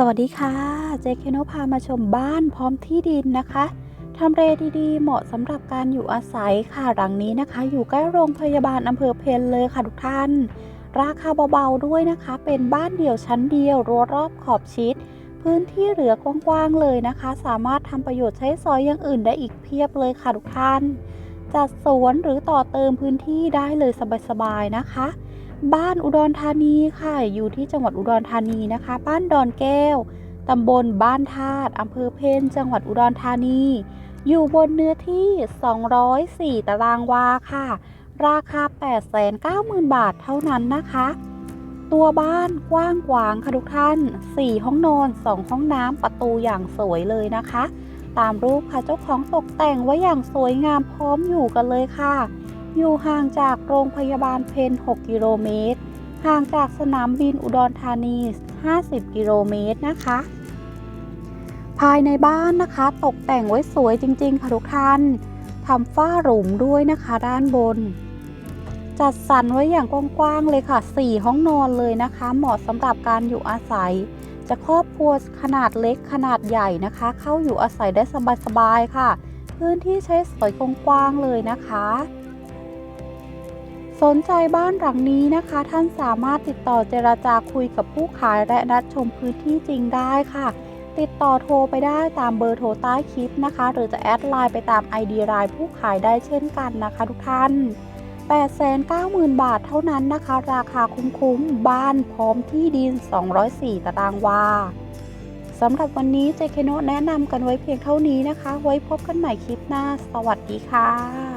สวัสดีค่ะ เจเคโนพามาชมบ้านพร้อมที่ดินนะคะทำเลดีๆ เหมาะสำหรับการอยู่อาศัยค่ะ หลังนี้นะคะ อยู่ใกล้โรงพยาบาลอำเภอเพนเลยค่ะทุกท่าน ราคาเบาๆด้วยนะคะ เป็นบ้านเดี่ยวชั้นเดียว รั้วรอบขอบชิด พื้นที่เหลือกว้างๆเลยนะคะ สามารถทำประโยชน์ใช้สอยอย่างอื่นได้อีกเพียบเลยค่ะทุกท่าน จัดสวนหรือต่อเติมพื้นที่ได้เลยสบายๆนะคะ บ้านอุดรธานีค่ะ อยู่ที่จังหวัดอุดรธานีนะคะ บ้านดอนแก้วตำบลบ้านธาตุอำเภอเพนจังหวัดอุดรธานี อยู่บนเนื้อที่ 204 ตารางวาค่ะ ราคา 890,000 บาทเท่านั้นนะคะ ตัวบ้านกว้างขวางค่ะทุกท่าน 4 ห้องนอน 2 ห้องน้ำประตูอย่างสวยเลยนะคะ ตามรูปค่ะเจ้าของตกแต่งไว้อย่างสวยงามพร้อมอยู่กันเลยค่ะ อยู่ห่างจากโรงพยาบาลเพน6 กิโลเมตร ห่างจากสนามบินอุดรธานี 50 กิโลเมตรนะคะ ภายในบ้านนะคะ ตกแต่งไว้สวยจริงๆค่ะทุกท่านทำฝ้าหลุมด้วยนะคะด้านบน จัดสรรไว้อย่างกว้างๆเลยค่ะ 4 ห้องนอนเลยนะคะ เหมาะสำหรับการอยู่อาศัย จะครอบครัวขนาดเล็กขนาดใหญ่นะคะ เข้าอยู่อาศัยได้สบายๆค่ะ พื้นที่ใช้สอยกว้างๆเลยนะคะ สนใจบ้านหลังนี้นะคะ ท่านสามารถติดต่อเจราจาคุยกับผู้ขายและนัดชมพื้นที่จริงได้ค่ะ ติดต่อโทรไปได้ตามเบอร์โทรใต้คลิปนะคะ หรือจะแอดไลน์ไปตาม ID ไลน์ผู้ขายได้เช่นกันนะคะทุกท่าน 890,000 บาทเท่านั้นนะคะ ราคาคุ้มๆ บ้านพร้อมที่ดิน 204 ตารางวาสำหรับวันนี้เจเคโนแนะนำกันไว้เพียงเท่านี้นะคะ ไว้พบกันใหม่คลิปหน้า สวัสดีค่ะ